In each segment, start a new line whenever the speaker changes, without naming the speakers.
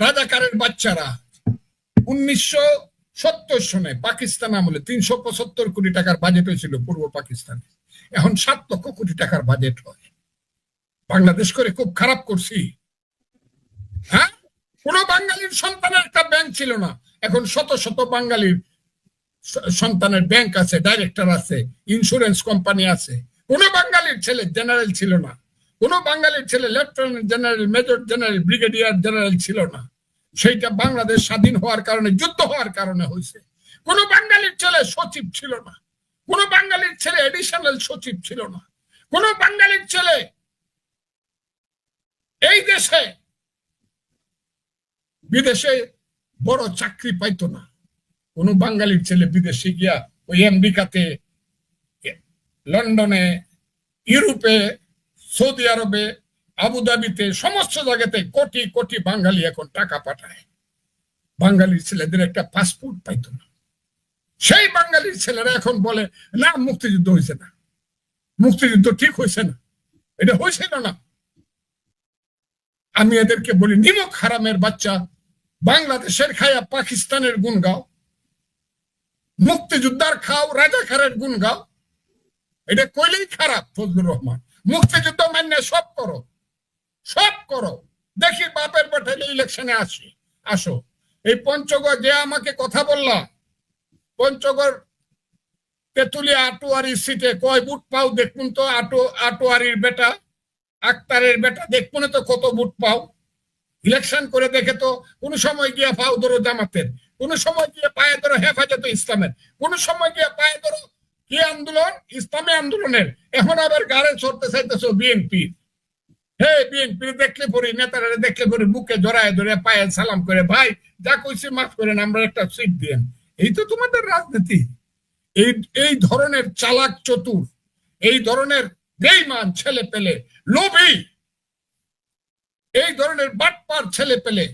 রাজাকারের বাচ্চারা উনিশশো সত্তর সনে পাকিস্তান আমলে তিনশো পঁচাত্তর কোটি টাকার বাজেট হয়েছিল পূর্ব পাকিস্তানে। এখন সাত লক্ষ কোটি টাকার বাজেট হয়। বাংলাদেশ করে খুব খারাপ করছি। হ্যাঁ? কোন বাঙালির সন্তানের একটা ব্যাংক ছিল না। এখন শত শত বাঙালির সন্তানের ব্যাংক আছে ডাইরেক্টর আছে ইন্স্যুরেন্স কোম্পানি আছে। কোন বাঙালির ছেলে জেনারেল ছিল না। কোন বাঙালির ছেলে lieutenant general, major general, brigadier general ছিল না। সেইটা বাংলাদেশ স্বাধীন হওয়ার কারণে, যুদ্ধ হওয়ার কারণে হয়েছে। কোন বাঙালির ছেলে সচিব ছিল না। কোন বাঙালির ছেলে এডিশনাল সচিব ছিল না। কোন বাঙালির ছেলে এই দেশে, বিদেশে বড় চাকরি পাইতো না। কোন বাঙালির ছেলে বিদেশে গিয়া ওই আমেরিকাতে লন্ডনে, ইউরোপে সৌদি আরবে আবুধাবিতে সমস্ত জায়গাতে কোটি কোটি বাঙালি এখন টাকা পাঠায়। বাঙালির ছেলেদের একটা পাসপোর্ট পাইতো না। সেই বাঙালির ছেলেরা এখন বলে, না, মুক্তিযুদ্ধ হয়েছে না। মুক্তিযুদ্ধ ঠিক হয়েছে না। এটা হয়েছিল না। আমি এদেরকে বলি, নিমক হারামের বাচ্চা, বাংলাদেশের খায়া পাকিস্তানের গুণ গাও। মুক্তিযোদ্ধার খাও, রাজাকারের গুণ গাও। এটা কইলেই খারাপ, ফজলুর রহমান। মুক্তিযুদ্ধ মান্য সব করো। সব করো। দেখি বাপের পাঠাইলে ইলেকশনে আসি। আসো। এই পঞ্চগড় যে আমাকে কথা বললা, পঞ্চগড় তেতুলিয়া আটোয়ারি সিটে কয় বুট পাও দেখুন তো, আটো আটোয়ারির বেটা, আক্তারের বেটা, দেখুন তো কত বুট পাও। ইলেকশন করে দেখে তো কোন সময় গিয়া পাও ধরো জামাতের, কোন সময় গিয়ে পায়ে ধরো হেফাজত ইসলামের, কোন সময় গিয়ে পায়ে ধরো কি আন্দোলন? ইসলামী আন্দোলনের। এখন আবার গাড়ে চড়তে চাইতেছো বিএনপি হে বিএনপি দেখলে পরি নেতারা দেখলে পরি বুকে জড়ায় ধরে পায়ে সালাম করে, ভাই, যা কইছি মাফ করেন, আমরা একটা সিট দিয়েন। এই তো তোমাদের রাজনীতি। এই এই ধরনের চালাক চতুর, এই ধরনের বেইমান ছেলে পেলে লোভী, এই ধরনের বাটপার ছেলে পেলে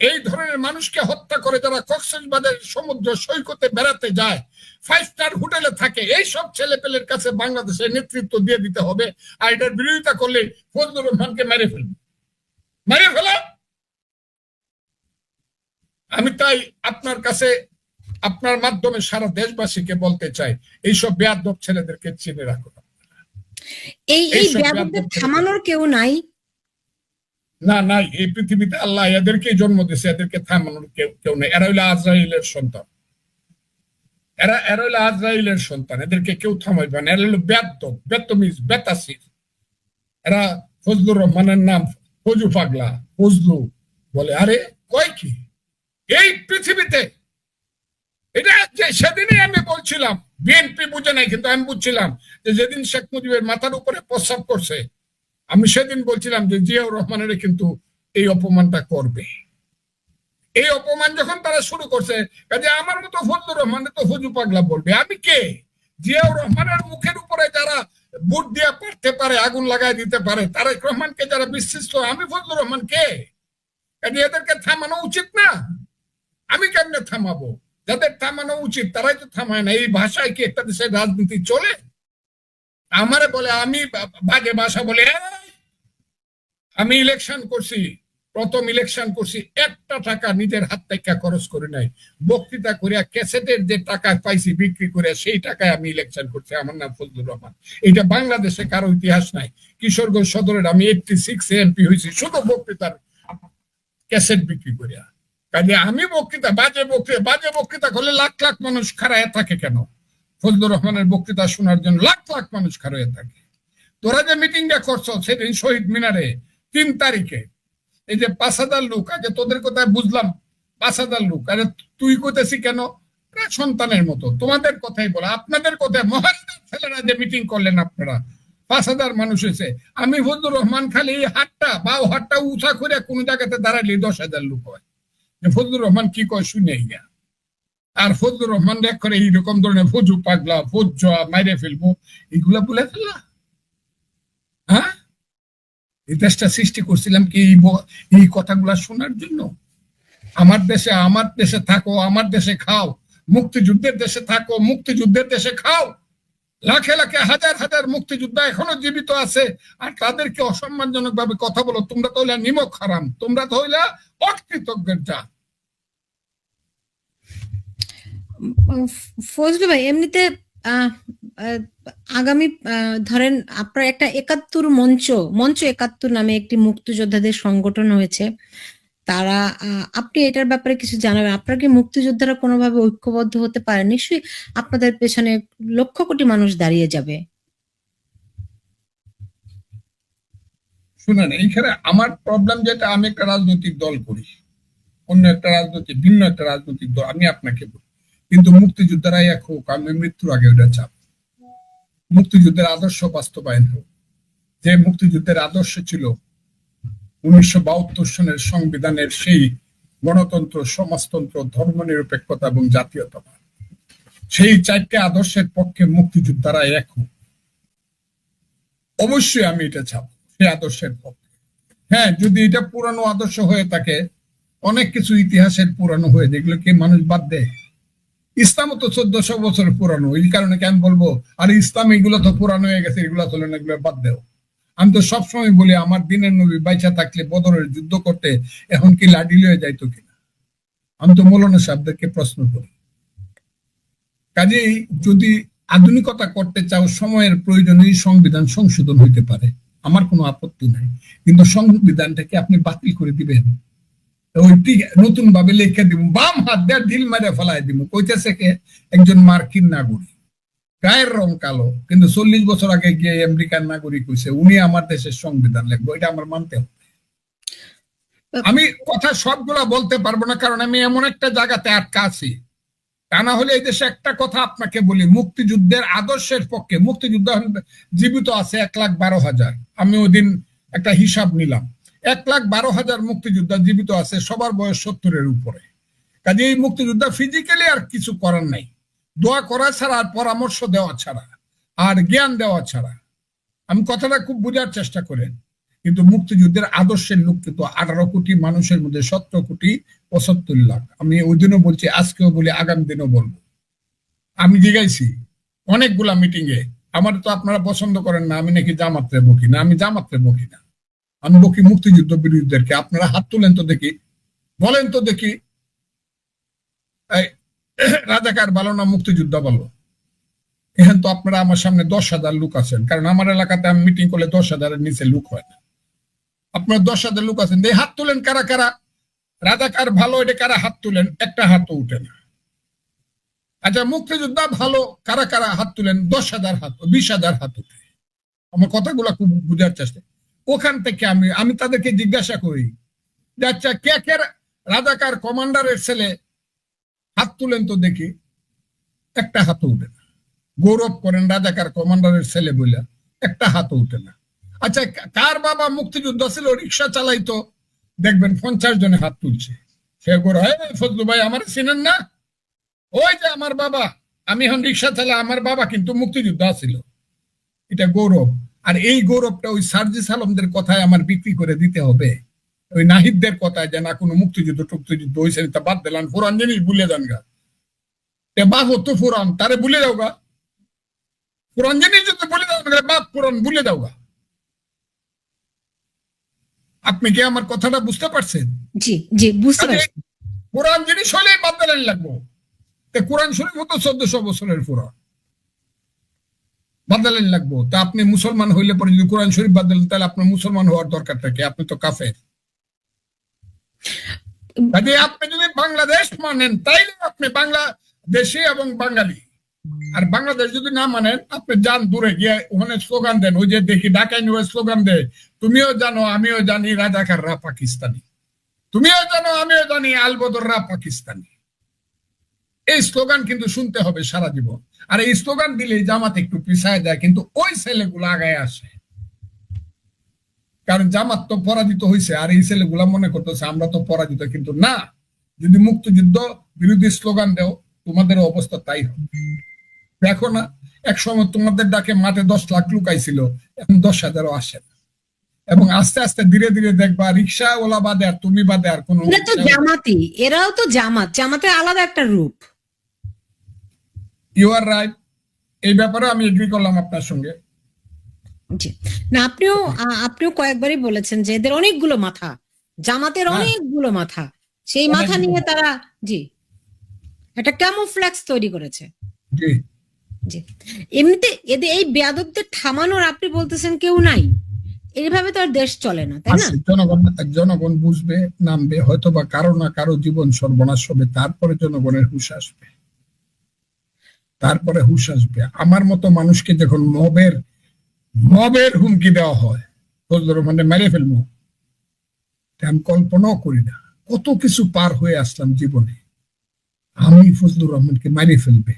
এই ধরনের মানুষকে হত্যা করে যারা কক্সবাজারের সমুদ্র সৈকতে বেড়াতে যায় ফাইভ স্টার হোটেলে থাকে এই সব ছেলে পেলের কাছে বাংলাদেশের নেতৃত্ব দিয়ে দিতে হবে আর এটার বিরোধিতা করলে ফজলুর রহমানকে মেরে ফেলবে। মেরে ফেলা! আমি তাই আপনার কাছে আপনার মাধ্যমে সারা দেশবাসীকে বলতে চাই এইসব বেয়াদব ছেলেদেরকে চিনে রাখুন।
এই এই
এইসব
থামানোর কেউ নাই।
না না, এই পৃথিবীতে আল্লাহ এদেরকে জন্ম দিয়েছে এদেরকে থামানোর কেউ কেউ নেই। এরা হইল আজরাইলের সন্তান। এরা এরা হইল আজরাইলের সন্তান, এদেরকে কেউ থামাইবে না। এরা হইল ব্যর্থ বেতমিজ, বেতাসির। এরা ফজলুর রহমানের নাম ফজু পাগলা, ফজলু বলে। আরে, কয় কি? এই পৃথিবীতে, এটা যে সেদিনই আমি বলছিলাম, বিএনপি বুঝে নাই, কিন্তু আমি বুঝছিলাম যে যেদিন শেখ মুজিবের মাথার উপরে প্রস্রাব করছে আমি সেদিন বলছিলাম যে জিয়াউর রহমানের কিন্তু এই অপমানটা করবে। এই অপমান যখন তারা শুরু করছে কাজে আমার মতো ফজলুর রহমানের তো ফজু পাগলা বলবে। আমি কে? জিয়াউর রহমানের মুখের উপরে যারা বুট দিয়ে পারতে পারে আগুন লাগাই দিতে পারে তারেক রহমানকে যারা বিশিষ্ট আমি ফজলুর রহমান কে? কাজে এদেরকে থামানো উচিত না। আমি কেমনে থামাবো? যাদের থামানো উচিত তারাই তো থামায় না। এই ভাষায় কি একটা দেশের রাজনীতি চলে? আমারে বলে আমি বাজে ভাষা বলে "এই, আমি ইলেকশন করছি, প্রথম ইলেকশন করছি, একটা টাকা নিজের হাত থেকে খরচ করে নাই। বক্তৃতা করিয়া ক্যাসেটের যে টাকা পাইছি, বিক্রি করে সেই টাকায় আমি ইলেকশন করছি। আমার নাম ফজলুর রহমান। এটা বাংলাদেশে কারও ইতিহাস নাই। কিশোরগঞ্জ সদরের আমি এইটটি সিক্স এমপি হয়েছি শুধু বক্তৃতার ক্যাসেট বিক্রি করিয়া। কাজে আমি বক্তৃতা, বাজে বক্তৃতা বাজে বক্তৃতা করলে লাখ লাখ মানুষ খারায় থাকে কেন? ফজলুর রহমানের বক্তৃতা শোনার জন্য লাখ লাখ মানুষ খারায় থাকে। তোরা যে মিটিংটা করছ, সেদিন শহীদ মিনারে তিন তারিখে। এই যে পাঁচ হাজার লোক, আগে তোদের কোথায় বুঝলাম, পাঁচ হাজার লোক। আরে তুই কোথাছি কেন? সন্তানের মতো। তোমাদের কথাই বলা। আপনাদের কথায় মহারাজার ছেলেরা যে মিটিং করলেন আপনারা, পাঁচ হাজার মানুষ হয়েছে। আমি ফজলুর রহমান খালি এই হাতটা, বা ও হাতটা উঁচা করে কোন জায়গাতে দাঁড়ালে দশ হাজার লোক হয়। ফজলুর রহমান কি কয় শুনে গিয়া আর ফজলুর রহমান দেখ করে এইরকম ধরনের ফজু পাগলা ফজ মাইরে ফেলব। এগুলা বলে ফেললা? হ্যাঁ? এই দেশটা সৃষ্টি করছিলাম কি এই কথাগুলা শোনার জন্য? আমার দেশে আমার দেশে থাকো, আমার দেশে খাও। মুক্তিযুদ্ধের দেশে থাকো, মুক্তিযুদ্ধের দেশে খাও। লাখে লাখে, হাজার হাজার মুক্তিযোদ্ধা এখনও জীবিত আছে। আর তাদেরকে অসম্মানজনক ভাবে কথা বলো, তোমরা তো হইলা নিমক হারাম, তোমরা তো হইলা অকৃতজ্ঞের
যা ফজলু ভাই, এমনিতে আগামী ধরেন আপনার একটা একাত্তর মঞ্চ মঞ্চ একাত্তর নামে একটি মুক্তিযোদ্ধাদের সংগঠন হয়েছে। তারা আপনি এটার ব্যাপারে কিছু জানাবেন? আপনার কি মুক্তিযোদ্ধারা কোনোভাবে ঐক্যবদ্ধ হতে পারে? নিশ্চয়ই আপনাদের পেছনে লক্ষ কোটি মানুষ দাঁড়িয়ে যাবে।
শুনেন, এইখানে আমার প্রবলেম যেটা, আমি একটা রাজনৈতিক দল করি। অন্য একটা রাজনৈতিক, ভিন্ন একটা রাজনৈতিক দল, আমি আপনাকে বলি। কিন্তু মুক্তিযোদ্ধারা এক হোক, আমি মৃত্যুর আগে ওটা চাপ মুক্তিযুদ্ধের আদর্শ বাস্তবায়ন হোক। যে মুক্তিযুদ্ধের আদর্শ ছিল উনিশশো বাহাত্তর সনের সংবিধানের সেই গণতন্ত্র, সমাজতন্ত্র, ধর্মনিরপেক্ষতা এবং জাতীয়তাবাদ। সেই চারটে আদর্শের পক্ষে মুক্তিযোদ্ধারা এক হোক। অবশ্যই আমি এটা চাপ সেই আদর্শের পক্ষে। হ্যাঁ যদি এটা পুরানো আদর্শ হয়ে থাকে, অনেক কিছু ইতিহাসের পুরানো হয়ে যেগুলো যেগুলোকে মানুষ বাদ দেয়। ইসলাম তো চোদ্দশো বছর পুরানো, এই কারণে কেন বলব? আর ইসলাম এগুলো তো পুরানো হয়ে গেছে, এগুলো চলে না এগুলো বাদ দেও। আমি তো সবসময় বলি, আমার দিনের নবী বাইচা থাকলে বদরের যুদ্ধ করতে এখন কি লাডি লয়ে যাইতো কিনা? আমি তো মৌলানা সাহেবদেরকে প্রশ্ন করি। কাজেই যদি আধুনিকতা করতে চাও, সময়ের প্রয়োজনে সংবিধান সংশোধন হইতে পারে। আমার কোনো আপত্তি নাই। কিন্তু সংবিধানটাকে আপনি বাতিল করে দিবেন। নতুন ভাবে লিখে দিব বাম হাত দিয়ে ঢিল মারে ফেলাই দিব কইতেছে কে? একজন মার্কিন নাগরিক। গায়ের রং কালো, কিন্তু চল্লিশ বছর আগে গিয়ে আমেরিকান নাগরিক হয়েছে উনি আমার দেশের সংবিধান লিখব, এটা আমার মানতে হবে। আমি কথা সবগুলা বলতে পারব না, কারণ আমি এমন একটা জায়গাতে আটকা আছি। তা না হলে এই দেশে একটা কথা আপনাকে বলি, মুক্তিযুদ্ধের আদর্শের পক্ষে, মুক্তিযুদ্ধ জীবিত আছে এক লাখ বারো হাজার। আমি ওই দিন একটা হিসাব নিলাম। এক লাখ বারো হাজার মুক্তিযোদ্ধা জীবিত আছে, সবার বয়স সত্তরের উপরে। কাজে এই মুক্তিযোদ্ধা ফিজিক্যালি আর কিছু করার নাই। দোয়া করা ছাড়া, আর পরামর্শ দেওয়া ছাড়া, আর জ্ঞান দেওয়া ছাড়া। আমি কথাটা খুব বোঝার চেষ্টা করেন, কিন্তু মুক্তিযুদ্ধের আদর্শের লোক কিন্তু আঠারো কোটি মানুষের মধ্যে সতেরো কোটি পঁচাত্তর লাখ। আমি ওই দিনও বলছি, আজকেও বলি, আগামী দিনও বলব। আমি জিগাইছি, অনেকগুলা মিটিং এ আমার তো আপনারা পছন্দ করেন না, আমি নাকি জামাত্রে বকি না আমি জামাত্রে বকি না আমি বকি মুক্তিযুদ্ধ বিরোধীদেরকে আপনারা হাত তুলেন তো দেখি, বলেন তো দেখি রাজাকার ভালো না মুক্তিযুদ্ধ ভালো? এখানে তো আপনারা আমার সামনে দশ হাজার লোক আছেন, কারণ আমার এলাকাতে আমি মিটিং করলে দশ হাজারের নিচে লোক হয় না। আপনার দশ হাজার লোক আছেন হাত তুলেন কারা কারা? রাজাকার ভালো, এটা কারা হাত তুলেন? একটা হাতও উঠে না। আচ্ছা মুক্তিযোদ্ধা ভালো, কারা কারা হাত তুলেন? দশ হাজার হাত, বিশ হাজার হাত উঠে। আমার কথাগুলো খুব বুঝার চেষ্টা। ওখান থেকে আমি আমি তাদেরকে জিজ্ঞাসা করি আচ্ছা কে কে রাজাকার কমান্ডারের ছেলে হাত তুলেন তো দেখি। একটা হাত উঠে না। গৌরব করেন রাজাকার কমান্ডারের ছেলে বলে একটা হাত উঠে না। আচ্ছা কার বাবা মুক্তিযুদ্ধ ছিল? রিক্সা চালাইতো। দেখবেন পঞ্চাশ জনে হাত তুলছে। সে "এই ফজলু ভাই, আমার চিনেন না? ওই যে আমার বাবা, আমি এখন রিক্সা চালা আমার বাবা কিন্তু মুক্তিযুদ্ধ ছিল এটা গৌরব। আর এই গৌরবটা ওই সার্জিস আলমদের কথায় আমার বিক্রি করে দিতে হবে। ওই নাহিদদের কথায় যে না কোনো মুক্তিযুদ্ধ টুক্তিযুদ্ধ হয়েছে তা বাদ দিলাম পুরান জিনিস ভুলে যান গা। বাপ হতো পুরান তারে ভুলে যাও গা। পুরান জিনিস যদি ভুলে যাও গা, বাপ পুরান ভুলে যাও গা। আপনি কি আমার কথাটা বুঝতে পারছেন?
জি জি বুঝতে পারছি।
কোরআন জিনিস হলেই বাদ দিলেন লাগবো। তে কোরআন শরীফ হতো চোদ্দশো বছরের কোরআন বাদালেন লাগবো। তা আপনি মুসলমান হইলে পরে যদি কোরআন শরীফ বাদ দিলেন তাহলে আপনার মুসলমান হওয়ার দরকারটা কি আপনি তো কাফের। আপনি যদি বাংলাদেশ মানেন, তাইলে আপনি বাংলাদেশি এবং বাঙালি। আর বাংলাদেশ যদি না মানেন, আপনি যান দূরে গিয়ে ওখানে স্লোগান দেন। ওই যে দেখি ঢাকায় নিয়ে স্লোগান দেয়, তুমিও জানো, আমিও জানি রাজাকাররা পাকিস্তানি। তুমিও জানো, আমিও জানি আলবদররা পাকিস্তানি। এই স্লোগান কিন্তু শুনতে হবে সারা জীবন। আর এই স্লোগান দিলে জামাত একটু পিছায় দেয় কিন্তু ওই ছেলেগুলো আগায় আসে। কারণ জামাত তো পরাজিত হয়েছে আর এই ছেলেগুলা মনে করতেছে আমরা তো পরাজিত কিন্তু না। যদি মুক্তিযুদ্ধ বিরোধী স্লোগান দেও তোমাদের অবস্থা তাই হবে। দেখো না এক সময় তোমাদের ডাকে মাঠে দশ লাখ লুকাইছিল এখন দশ হাজারও আসে না। এবং আস্তে আস্তে ধীরে ধীরে দেখবা রিক্সা ওলা বাদে আর তুমি বাদে আর কোন
এরা তো জামাতি এরাও তো জামাত জামাতের আলাদা একটা রূপ।
ইউ আর রাইট এই ব্যাপারে আমি এগ্রি করলাম আপনার সঙ্গে।
জি। না আপনিও আপনিও কয়েকবারই বলেছেন যে এদের অনেকগুলো মাথা। জামাতের
হ্যাঁ।
অনেকগুলো মাথা। সেই মাথা নিয়ে তারা জি। একটা ক্যামোফ্ল্যাক্স তৈরি করেছে।
জি।
জি। এমনিতে এদের এই বেয়াদবদের থামানোর আপনি বলতেছেন কেউ নাই। এইভাবে তো আর দেশ চলে না তাই না?
আছে জনগণ জনগণ বুঝবে নামবে হয়তো বা কারও না কারও জীবন সর্বনাশ হবে তারপরে জনগণের হুশ আসবে। তারপরে হুশ আসবে। আমার মতো মানুষকে যখন মবের মবের হুমকি দেওয়া হয় রহমানে মেরে ফেলব আমি কল্পনাও করি না। কত কিছু পার হয়ে আসলাম জীবনে। আমি ফজলুর রহমানকে মারিয়ে ফেলবে।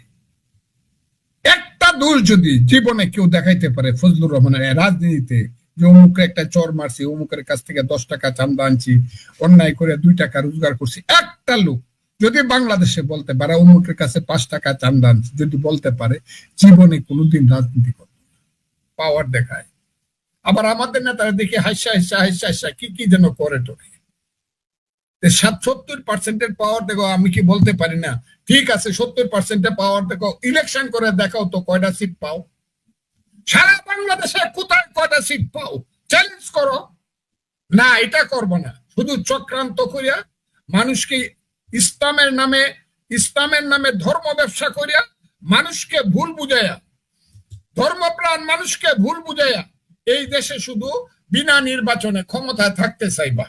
একটা দোষ যদি জীবনে কেউ দেখাইতে পারে ফজলুর রহমানের রাজনীতিতে, যে অমুকে একটা চর মারছি, অমুকের কাছ থেকে দশ টাকা চান্দা আনছি, অন্যায় করে দুই টাকা রোজগার করছি, একটা লোক যদি বাংলাদেশে বলতে পারে, অমুকের কাছে পাঁচ টাকা চান্দা যদি বলতে পারে, জীবনে কোনোদিন রাজনীতি করবে পাওয়ার দেখায়। আবার আমাদের নেতারা দেখি হাসা হাসা হাসা হাসা, কি কি যেন করে টোরে। সত্তর পার্সেন্টের পাওয়ার দেখো, আমি কি বলতে পারি না? ঠিক আছে, সত্তর পার্সেন্টের পাওয়ার দেখো ইলেকশন করে দেখাও তো কয়টা সিট পাও। সারা বাংলাদেশে কোথায় কয়টা সিট পাও? চ্যালেঞ্জ করো। না, এটা করব না। শুধু চক্রান্ত করিয়া মানুষকে ইসলামের নামে ইসলামের নামে ধর্ম ব্যবসা করিয়া মানুষকে ভুল বুঝাইয়া, ধর্মপ্রাণ মানুষকে ভুল বুঝাইয়া এই দেশে শুধু বিনা নির্বাচনে ক্ষমতায় থাকতে চাইবা।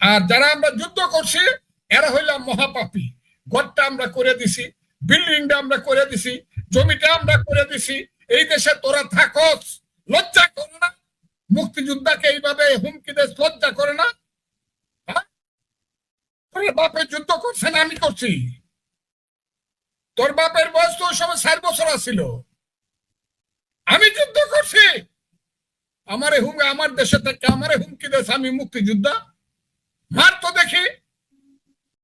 আর যারা আমরা যুদ্ধ করছি, এরা হইলাম মহাপাপী। ঘরটা আমরা করে দিছি, বিল্ডিংটা আমরা করে দিছি, জমিটা আমরা করে দিছি, এই দেশে তোরা থাকস, লজ্জা করে না। মুক্তিযোদ্ধাকে এইভাবে হুমকি দেশ লজ্জা করে না? তোর বাপের যুদ্ধ করছে না, আমি করছি। তোর বাপের বয়স তো সব ষাট বছর আছিল। আমি যুদ্ধ করছি। আমারে হুম আমার দেশে থেকে আমারে হুমকি দেশ আমি মুক্তিযোদ্ধা। মার তো দেখি।